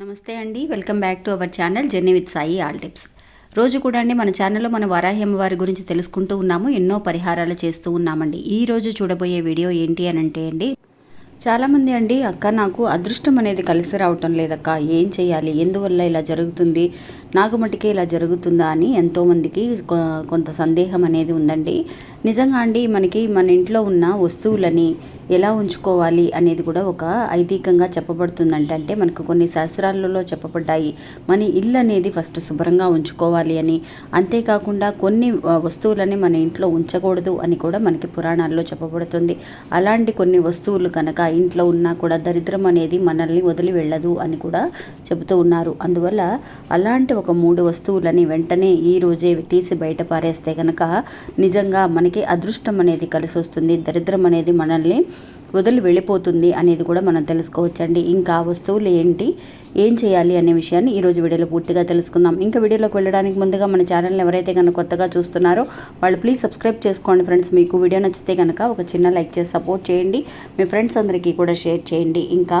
నమస్తే అండి. Welcome back to our channel journey with Sai all tips. రోజు కూడా అండి మన ఛానల్లో మన వారాహ్యం వారి గురించి తెలుసుకుంటూ ఉన్నాము ఎన్నో పరిహారాలు చేస్తూ ఉన్నామండి. ఈ రోజు చూడబోయే వీడియో ఏంటి అని అంటే అండి చాలామంది అండి అక్క నాకు అదృష్టం అనేది కలిసి రావటం లేదక్క ఏం చేయాలి? ఎందువల్ల ఇలా జరుగుతుంది? నాకు మటుకే ఇలా జరుగుతుందా? అని ఎంతోమందికి కొ- కొంత సందేహం అనేది ఉందండి. నిజంగా అండి మనకి మన ఇంట్లో ఉన్న వస్తువులని ఎలా ఉంచుకోవాలి అనేది కూడా ఒక ఐదీకంగా చెప్పబడుతుందంటే అంటే మనకు కొన్ని శాస్త్రాలలో చెప్పబడ్డాయి. మన ఇల్లు అనేది ఫస్ట్ శుభ్రంగా ఉంచుకోవాలి అని. అంతేకాకుండా కొన్ని వస్తువులని మన ఇంట్లో ఉంచకూడదు అని కూడా మనకి పురాణాల్లో చెప్పబడుతుంది. అలాంటి కొన్ని వస్తువులు కనుక ఇంట్లో ఉన్నా కూడా దరిద్రం అనేది మనల్ని వదిలి వెళ్ళదు అని కూడా చెబుతూ ఉన్నారు. అందువల్ల అలాంటి ఒక మూడు వస్తువులని వెంటనే ఈ రోజే తీసి బయట పారేస్తే కనుక నిజంగా మనకి అదృష్టం అనేది కలిసి వస్తుంది. దరిద్రం అనేది మనల్ని వదిలి వెళ్ళిపోతుంది అనేది కూడా మనం తెలుసుకోవచ్చండి. ఇంకా వస్తువులు ఏంటి? ఏం చేయాలి అనే విషయాన్ని ఈ రోజు వీడియోలో పూర్తిగా తెలుసుకుందాం. ఇంకా వీడియోలోకి వెళ్ళడానికి ముందుగా మన ఛానల్ని ఎవరైతే కనుక కొత్తగా చూస్తున్నారో వాళ్ళు ప్లీజ్ సబ్స్క్రైబ్ చేసుకోండి ఫ్రెండ్స్. మీకు వీడియో నచ్చితే కనుక ఒక చిన్న లైక్ చేసి సపోర్ట్ చేయండి. మీ ఫ్రెండ్స్ అందరికీ కూడా షేర్ చేయండి. ఇంకా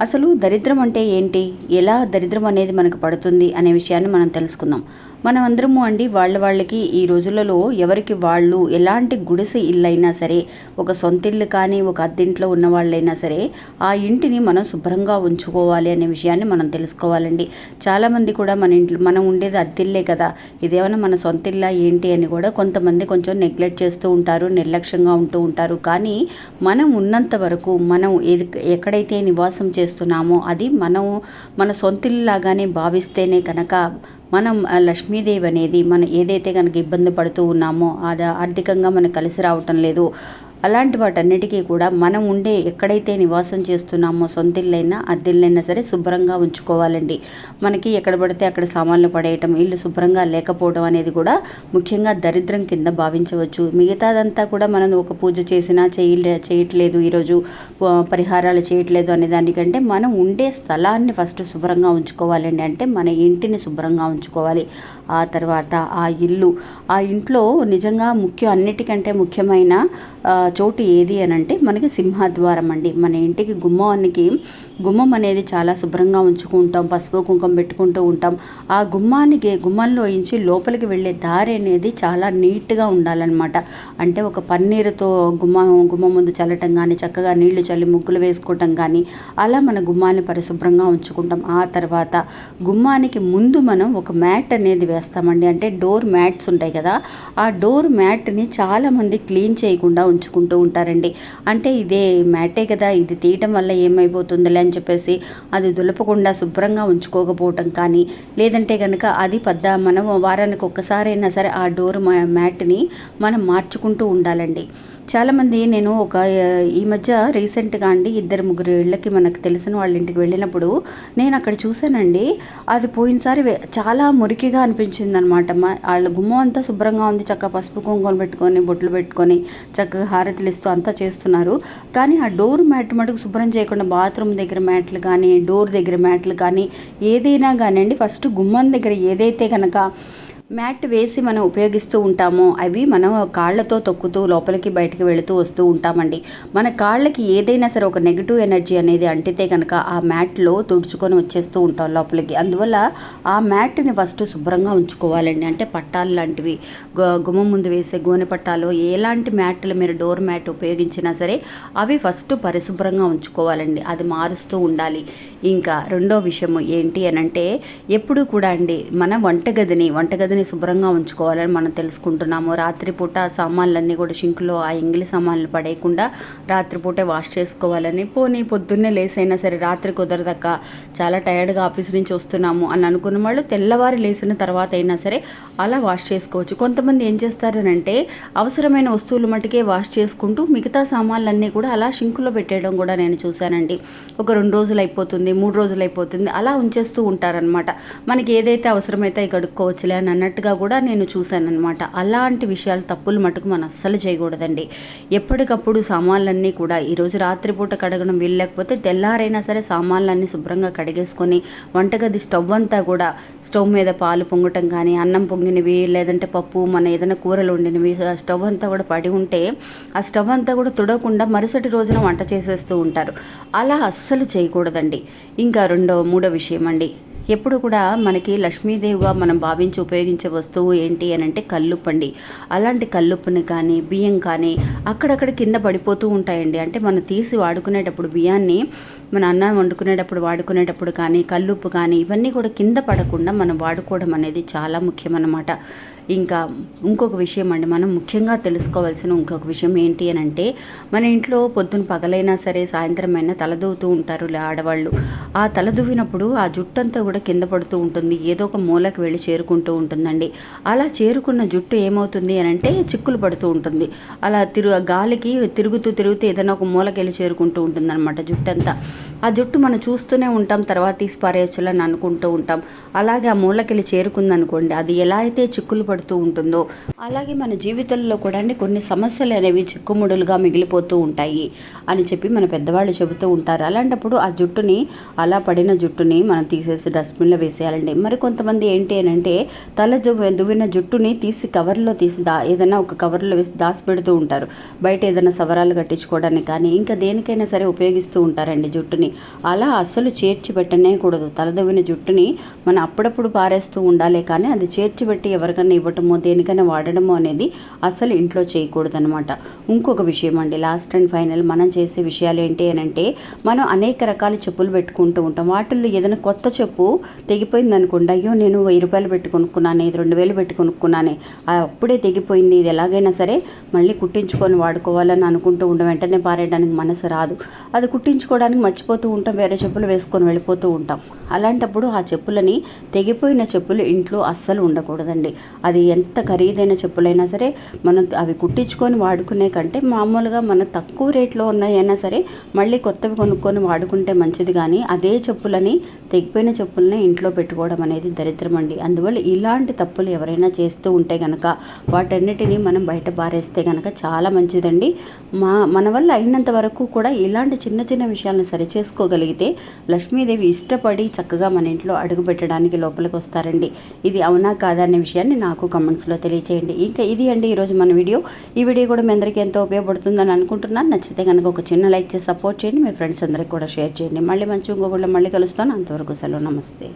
అసలు దరిద్రం అంటే ఏంటి? ఎలా దరిద్రం అనేది మనకు పడుతుంది అనే విషయాన్ని మనం తెలుసుకుందాం. మనం అందరము అండి వాళ్ళ వాళ్ళకి ఈ రోజులలో ఎవరికి వాళ్ళు ఎలాంటి గుడిసె ఇల్లైనా సరే ఒక సొంత ఇల్లు కానీ ఒక అద్దెంట్లో ఉన్న వాళ్ళైనా సరే ఆ ఇంటిని మనం శుభ్రంగా ఉంచుకోవాలి అనే విషయాన్ని మనం తెలుసుకోవాలండి. చాలామంది కూడా మన ఇంట్లో మనం ఉండేది అద్దెల్లే కదా ఇదేమైనా మన సొంత ఇల్లా ఏంటి అని కూడా కొంతమంది కొంచెం నెగ్లెక్ట్ చేస్తూ ఉంటారు నిర్లక్ష్యంగా ఉంటూ ఉంటారు. కానీ మనం ఉన్నంత వరకు మనం ఏది ఎక్కడైతే నివాసం చేస్తున్నామో అది మనం మన సొంతిల్లాగానే భావిస్తేనే కనుక మనం లక్ష్మీదేవి అనేది మనం ఏదైతే కనుక ఇబ్బంది పడుతూ ఉన్నామో అది ఆర్థికంగా మనకు కలిసి రావటం లేదు అలాంటి వాటన్నిటికీ కూడా మనం ఉండే ఎక్కడైతే నివాసం చేస్తున్నామో సొంతిల్లైనా అద్దెల్లైనా సరే శుభ్రంగా ఉంచుకోవాలండి. మనకి ఎక్కడ పడితే అక్కడ సామాన్లు పడేయటం ఇల్లు శుభ్రంగా లేకపోవడం అనేది కూడా ముఖ్యంగా దరిద్రం కింద భావించవచ్చు. మిగతాదంతా కూడా మనం ఒక పూజ చేసినా చేయలే చేయట్లేదు ఈరోజు పరిహారాలు చేయట్లేదు అనే దానికంటే మనం ఉండే స్థలాన్ని ఫస్ట్ శుభ్రంగా ఉంచుకోవాలండి. అంటే మన ఇంటిని శుభ్రంగా ఉంచుకోవాలి. ఆ తర్వాత ఆ ఇల్లు ఆ ఇంట్లో నిజంగా ముఖ్యం అన్నిటికంటే ముఖ్యమైన చోటు ఏది అని అంటే మనకి సింహద్వారం అండి. మన ఇంటికి గుమ్మానికి గుమ్మం అనేది చాలా శుభ్రంగా ఉంచుకుంటాం పసుపు కుంకుమ పెట్టుకుంటూ ఉంటాం. ఆ గుమ్మానికి గుమ్మంలో ఇంచి లోపలికి వెళ్ళే దారి అనేది చాలా నీట్గా ఉండాలన్నమాట. అంటే ఒక పన్నీరుతో గుమ్మ గుమ్మం ముందు చల్లటం కానీ చక్కగా నీళ్ళు చల్లి ముగ్గులు వేసుకోవటం కానీ అలా మన గుమ్మాన్ని పరిశుభ్రంగా ఉంచుకుంటాం. ఆ తర్వాత గుమ్మానికి ముందు మనం ఒక మ్యాట్ అనేది వేస్తామండి. అంటే డోర్ మ్యాట్స్ ఉంటాయి కదా ఆ డోర్ మ్యాట్ని చాలామంది క్లీన్ చేయకుండా ఉంచుకుంటాం ఉంటారండి. అంటే ఇదే మ్యాటే కదా ఇది తీయటం వల్ల ఏమైపోతుందిలే అని చెప్పేసి అది దులపకుండా శుభ్రంగా ఉంచుకోకపోవటం కానీ లేదంటే కనుక అది పెద్ద మనం వారానికి ఒక్కసారైనా సరే ఆ డోర్ మ్యాట్ని మనం మార్చుకుంటూ ఉండాలండి. చాలామంది నేను ఒక ఈ మధ్య రీసెంట్గా అండి ఇద్దరు ముగ్గురు ఇళ్ళకి మనకు తెలిసిన వాళ్ళ ఇంటికి వెళ్ళినప్పుడు నేను అక్కడ చూశానండి. అది పోయినసారి చాలా మురికిగా అనిపించింది అనమాట వాళ్ళ గుమ్మం అంతా శుభ్రంగా ఉంది చక్కగా పసుపు కుంకుమలు పెట్టుకొని బొట్లు పెట్టుకొని చక్కగా హారతులు ఇస్తూ అంతా చేస్తున్నారు. కానీ ఆ డోర్ మ్యాట్ మటుకు శుభ్రం చేయకుండా బాత్రూమ్ దగ్గర మ్యాట్లు కానీ డోర్ దగ్గర మ్యాట్లు కానీ ఏదైనా కానివ్వండి ఫస్ట్ గుమ్మం దగ్గర ఏదైతే కనుక మ్యాట్ వేసి మనం ఉపయోగిస్తూ ఉంటామో అవి మనం కాళ్ళతో తొక్కుతూ లోపలికి బయటకు వెళుతూ వస్తూ ఉంటామండి. మన కాళ్ళకి ఏదైనా సరే ఒక నెగిటివ్ ఎనర్జీ అనేది అంటితే కనుక ఆ మ్యాట్లో తుడుచుకొని వచ్చేస్తూ ఉంటాం లోపలికి. అందువల్ల ఆ మ్యాట్ని ఫస్ట్ శుభ్రంగా ఉంచుకోవాలండి. అంటే పట్టాలు లాంటివి గు- గుమ్మం ముందు వేసే గోనె పట్టాలు ఎలాంటి మ్యాట్లు మీరు డోర్ మ్యాట్ ఉపయోగించినా సరే అవి ఫస్ట్ పరిశుభ్రంగా ఉంచుకోవాలండి. అది మారుస్తూ ఉండాలి. ఇంకా రెండో విషయము ఏంటి అని అంటే ఎప్పుడు కూడా అండి మన వంటగదిని వంటగదిని శుభ్రంగా ఉంచుకోవాలని మనం తెలుసుకుంటున్నాము. రాత్రిపూట సామాన్లన్నీ కూడా షింకులో ఆ ఎంగిలి సామాన్లు పడేయకుండా రాత్రిపూటే వాష్ చేసుకోవాలని పోనీ పొద్దున్నే లేసైనా సరే రాత్రి కుదరదక్క చాలా టైర్డ్గా ఆఫీస్ నుంచి వస్తున్నాము అని అనుకున్న వాళ్ళు తెల్లవారి లేసిన తర్వాత అయినా సరే అలా వాష్ చేసుకోవచ్చు. కొంతమంది ఏం చేస్తారనంటే అవసరమైన వస్తువులు మటుకే వాష్ చేసుకుంటూ మిగతా సామాన్లన్నీ కూడా అలా షింకులో పెట్టేయడం కూడా నేను చూశానండి. ఒక రెండు రోజులు అయిపోతుంది మూడు రోజులు అయిపోతుంది అలా ఉంచేస్తూ ఉంటారనమాట మనకి ఏదైతే అవసరమైతే అవి కడుక్కోవచ్చులే అని అన్నట్టుగా కూడా నేను చూశానన్నమాట. అలాంటి విషయాలు తప్పులు మటుకు మనం అస్సలు చేయకూడదండి. ఎప్పటికప్పుడు సామాన్లన్నీ కూడా ఈరోజు రాత్రిపూట కడగడం వీల్లేకపోతే తెల్లారైనా సరే సామాన్లన్నీ శుభ్రంగా కడిగేసుకొని వంటగది స్టవ్ అంతా కూడా స్టవ్ మీద పాలు పొంగటం కానీ అన్నం పొంగినవి లేదంటే పప్పు మన ఏదైనా కూరలు వండినవి ఆ స్టవ్ అంతా కూడా పడి ఉంటే ఆ స్టవ్ అంతా కూడా తుడవకుండా మరుసటి రోజున వంట చేసేస్తూ ఉంటారు. అలా అస్సలు చేయకూడదండి. ఇంకా రెండో మూడో విషయం అండి ఎప్పుడు కూడా మనకి లక్ష్మీదేవిగా మనం భావించి ఉపయోగించే వస్తువు ఏంటి అని అంటే కల్లుప్పండి. అలాంటి కల్లుప్పుని కానీ బియ్యం కానీ అక్కడక్కడ కింద పడిపోతూ ఉంటాయండి. అంటే మనం తీసి వాడుకునేటప్పుడు బియ్యాన్ని మన అన్నం వండుకునేటప్పుడు వాడుకునేటప్పుడు కానీ కల్లుప్పు కానీ ఇవన్నీ కూడా కింద పడకుండా మనం వాడుకోవడం అనేది చాలా ముఖ్యమన్నమాట. ఇంకా ఇంకొక విషయం అండి మనం ముఖ్యంగా తెలుసుకోవాల్సిన ఇంకొక విషయం ఏంటి అని అంటే మన ఇంట్లో పొద్దున పగలైనా సరే సాయంత్రం అయినా తలదూవుతూ ఉంటారు ఆడవాళ్ళు. ఆ తలదూవినప్పుడు ఆ జుట్టంతా కూడా కింద పడుతూ ఉంటుంది ఏదో ఒక మూలకి వెళ్ళి చేరుకుంటూ ఉంటుందండి. అలా చేరుకున్న జుట్టు ఏమవుతుంది అని అంటే చిక్కులు పడుతూ ఉంటుంది. అలా తిరు గాలికి తిరుగుతూ తిరుగుతూ ఏదైనా ఒక మూలకి వెళ్ళి చేరుకుంటూ ఉంటుంది అనమాట జుట్టంతా. ఆ జుట్టు మనం చూస్తూనే ఉంటాం తర్వాత తీసి పారేయచ్చులని అనుకుంటూ ఉంటాం. అలాగే ఆ మూలకెళ్ళి చేరుకుందనుకోండి అది ఎలా అయితే చిక్కులు పడుతూ ఉంటుందో అలాగే మన జీవితంలో కూడా అండి కొన్ని సమస్యలు అనేవి చిక్కుముడులుగా మిగిలిపోతూ ఉంటాయి అని చెప్పి మన పెద్దవాళ్ళు చెబుతూ ఉంటారు. అలాంటప్పుడు ఆ జుట్టుని అలా పడిన జుట్టుని మనం తీసేసి డస్ట్బిన్లో వేసేయాలండి. మరి కొంతమంది ఏంటి అని అంటే తల దువ్విన జుట్టుని తీసి కవర్లో తీసి దా ఏదైనా ఒక కవర్లో వేసి దాచిపెడుతూ ఉంటారు. బయట ఏదైనా సవరాలు కట్టించుకోవడానికి కానీ ఇంకా దేనికైనా సరే ఉపయోగిస్తూ ఉంటారండి జుట్టుని. అలా అస్సలు చేర్చి పెట్టనే కూడదు. తలదవ్విన జుట్టుని మనం అప్పుడప్పుడు పారేస్తూ ఉండాలి కానీ అది చేర్చి పెట్టి ఎవరికైనా ఇవ్వటమో దేనికైనా వాడడమో అనేది అసలు ఇంట్లో చేయకూడదు అనమాట ఇంకొక విషయం అండి లాస్ట్ అండ్ ఫైనల్ మనం చేసే విషయాలు ఏంటి అని అంటే మనం అనేక రకాల చెప్పులు పెట్టుకుంటూ ఉంటాం. వాటిల్లో ఏదైనా కొత్త చెప్పు తెగిపోయింది అనుకోండి అయ్యో నేను వెయ్యి రూపాయలు పెట్టి కొనుక్కున్నాను ఇది రెండు వేలు పెట్టి కొనుక్కున్నానే అప్పుడే తెగిపోయింది ఇది ఎలాగైనా సరే మళ్ళీ కుట్టించుకొని వాడుకోవాలని అనుకుంటూ ఉండం వెంటనే పారేయడానికి మనసు రాదు. అది కుట్టించుకోవడానికి మర్చిపోతూ ఉంటాం వేరే చెప్పులు వేసుకొని వెళ్ళిపోతూ ఉంటాం. అలాంటప్పుడు ఆ చెప్పులని తెగిపోయిన చెప్పులు ఇంట్లో అస్సలు ఉండకూడదండి. అది ఎంత ఖరీదైన చెప్పులైనా సరే మనం అవి కుట్టించుకొని వాడుకునే కంటే మామూలుగా మన తక్కువ రేట్లో ఉన్నాయైనా సరే మళ్ళీ కొత్తవి కొనుక్కొని వాడుకుంటే మంచిది. కానీ అదే చెప్పులని తెగిపోయిన చెప్పులనే ఇంట్లో పెట్టుకోవడం అనేది దరిద్రం అండి. అందువల్ల ఇలాంటి తప్పులు ఎవరైనా చేస్తూ ఉంటే కనుక వాటన్నిటిని మనం బయట పారేస్తే కనుక చాలా మంచిదండి. మా మన వల్ల అయినంత వరకు కూడా ఇలాంటి చిన్న చిన్న విషయాలను సరిచేసుకోగలిగితే లక్ష్మీదేవి ఇష్టపడి చక్కగా మన ఇంట్లో అడుగు పెట్టడానికి లోపలికి వస్తారండి. ఇది అవునా కాదా అనే విషయాన్ని నాకు కమెంట్స్లో తెలియచేయండి. ఇంకా ఇది అండి ఈరోజు మన వీడియో. ఈ వీడియో కూడా మీ అందరికీ ఎంతో ఉపయోగపడుతుందని అనుకుంటున్నాను. నచ్చితే కనుక ఒక చిన్న లైక్ చేసి సపోర్ట్ చేయండి. మీ ఫ్రెండ్స్ అందరికి కూడా షేర్ చేయండి. మళ్ళీ మంచి ఇంకొకళ్ళు మళ్ళీ కలుస్తాను. అంతవరకు సెలవు. నమస్తే.